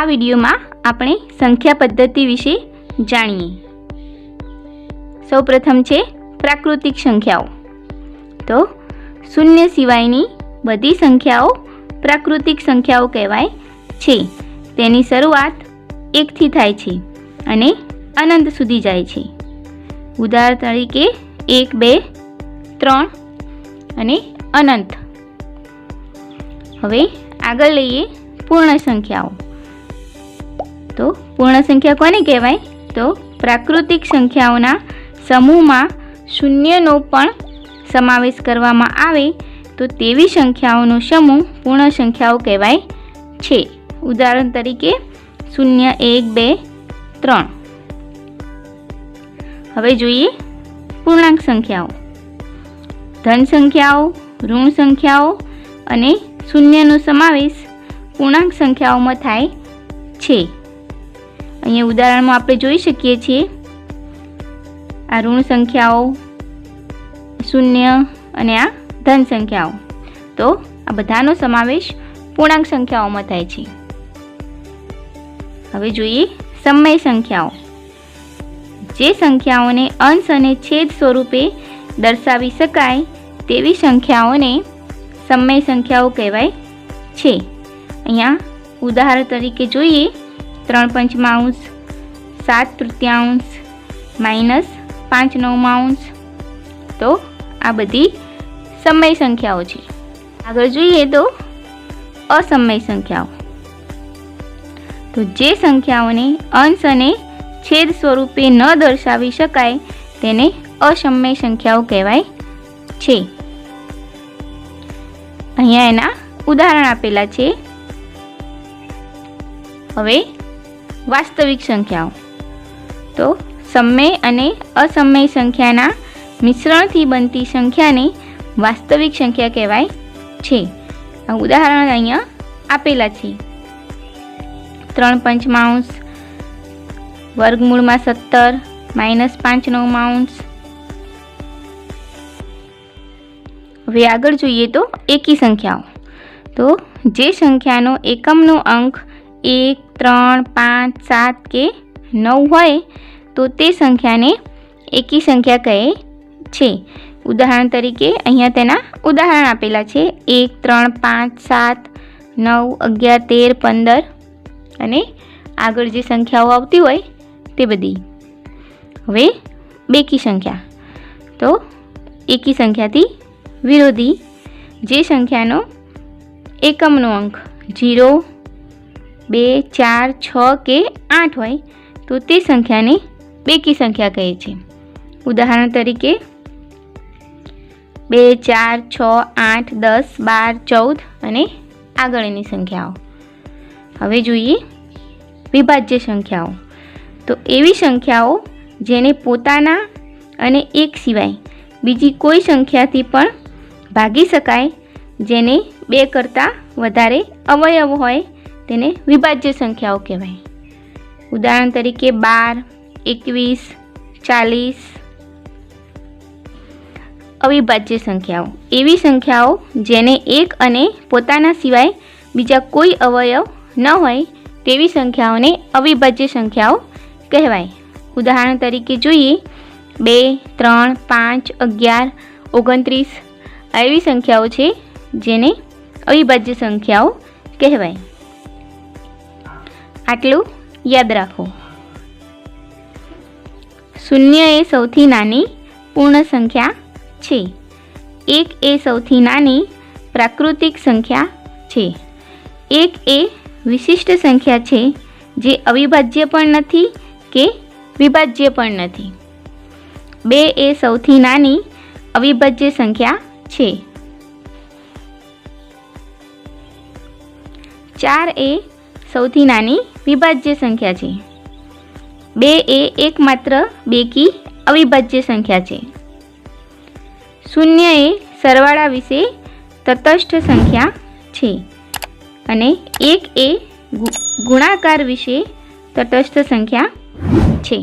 આ વિડીયોમાં આપણે સંખ્યા પદ્ધતિ વિશે જાણીએ. સૌપ્રથમ છે પ્રાકૃતિક સંખ્યાઓ. તો શૂન્ય સિવાયની બધી સંખ્યાઓ પ્રાકૃતિક સંખ્યાઓ કહેવાય છે. તેની શરૂઆત એકથી થાય છે અને અનંત સુધી જાય છે. ઉદાહરણ તરીકે એક, બે, ત્રણ અને અનંત. હવે આગળ લઈએ પૂર્ણ સંખ્યાઓ. તો પૂર્ણ સંખ્યા કોને કહેવાય? તો પ્રાકૃતિક સંખ્યાઓના સમૂહમાં શૂન્યનો પણ સમાવેશ કરવામાં આવે તો તેવી સંખ્યાઓનો સમૂહ પૂર્ણ સંખ્યાઓ કહેવાય છે. ઉદાહરણ તરીકે શૂન્ય, એક, બે, ત્રણ. હવે જોઈએ પૂર્ણાંક સંખ્યાઓ. ધન સંખ્યાઓ, ઋણ સંખ્યાઓ અને શૂન્યનો સમાવેશ પૂર્ણાંક સંખ્યાઓમાં થાય છે. અહીંયા ઉદાહરણમાં આપણે જોઈ શકીએ છીએ. આ ઋણ સંખ્યાઓ, શૂન્ય અને આ ધન સંખ્યાઓ. તો આ બધાનો સમાવેશ પૂર્ણાંક સંખ્યાઓમાં થાય છે. હવે જોઈએ સમય સંખ્યાઓ. જે સંખ્યાઓને અંશ અને છેદ સ્વરૂપે દર્શાવી શકાય તેવી સંખ્યાઓને સમય સંખ્યાઓ કહેવાય છે. અહીંયા ઉદાહરણ તરીકે જોઈએ ત્રણ પંચમાંશ, સાત તૃતીયાંશ, માઇનસ પાંચ નવમાંશ. તો આ બધી સમય સંખ્યાઓ છે. આગળ જોઈએ તો અસમય સંખ્યાઓ. તો જે સંખ્યાઓને અંશ અને છેદ સ્વરૂપે ન દર્શાવી શકાય તેને અસમય સંખ્યાઓ કહેવાય છે. અહીંયા એના ઉદાહરણ આપેલા છે. હવે વાસ્તવિક સંખ્યાઓ. તો સમય અને અસમય સંખ્યાના મિશ્રણથી બનતી સંખ્યાને વાસ્તવિક સંખ્યા કહેવાય છે. આ ઉદાહરણ અહીંયા આપેલા છે. ત્રણ પંચમાંશ, વર્ગમૂળમાં સત્તર, માઇનસ પાંચ નવમાંશ. હવે આગળ જોઈએ તો એકી સંખ્યાઓ. તો જે સંખ્યાનો એકમનો અંક એક ત્રણ, પાંચ, સાત કે નવ હોય તો તે સંખ્યાને એકી સંખ્યા કહે છે. ઉદાહરણ તરીકે અહીંયા તેના ઉદાહરણ આપેલા છે. એક, ત્રણ, પાંચ, સાત, નવ, અગિયાર, તેર, પંદર અને આગળ જે સંખ્યાઓ આવતી હોય તે બધી. હવે બેકી સંખ્યા. તો એકી સંખ્યાથી વિરોધી જે સંખ્યાનો એકમનો અંક જીરો બે, ચાર, છ કે આઠ હોય, તો તે સંખ્યાને બેકી સંખ્યા કહે છે. ઉદાહરણ તરીકે, બે, ચાર, છ, આઠ, દસ, બાર, ચૌદ અને આગળની સંખ્યાઓ. હવે જોઈએ વિભાજ્ય સંખ્યાઓ. તો એવી સંખ્યાઓ જેને પોતાના અને એક સિવાય બીજી કોઈ સંખ્યાથી પણ ભાગી શકાય, જેને બે કરતાં વધારે અવયવ હોય તેને વિભાજ્ય સંખ્યાઓ કહેવાય. ઉદાહરણ તરીકે બાર, એકવીસ, ચાલીસ. અવિભાજ્ય સંખ્યાઓ. એવી સંખ્યાઓ જેને એક અને પોતાના સિવાય બીજા કોઈ અવયવ ન હોય તેવી સંખ્યાઓને અવિભાજ્ય સંખ્યાઓ કહેવાય. ઉદાહરણ તરીકે જોઈએ, બે, ત્રણ, પાંચ, અગિયાર, ઓગણત્રીસ એવી સંખ્યાઓ છે જેને અવિભાજ્ય સંખ્યાઓ કહેવાય. આટલું યાદ રાખો. શૂન્ય એ સૌથી નાની પૂર્ણ સંખ્યા છે. એક એ સૌથી નાની પ્રાકૃતિક સંખ્યા છે. એક એ વિશિષ્ટ સંખ્યા છે, જે અવિભાજ્ય પણ નથી કે વિભાજ્ય પણ નથી. બે એ સૌથી નાની અવિભાજ્ય સંખ્યા છે. ચાર એ સૌથી નાની વિભાજ્ય સંખ્યા છે. બે એ એકમાત્ર બેકી અવિભાજ્ય સંખ્યા છે. શૂન્ય એ સરવાળા વિશે તટસ્થ સંખ્યા છે અને એક એ ગુણાકાર વિશે તટસ્થ સંખ્યા છે.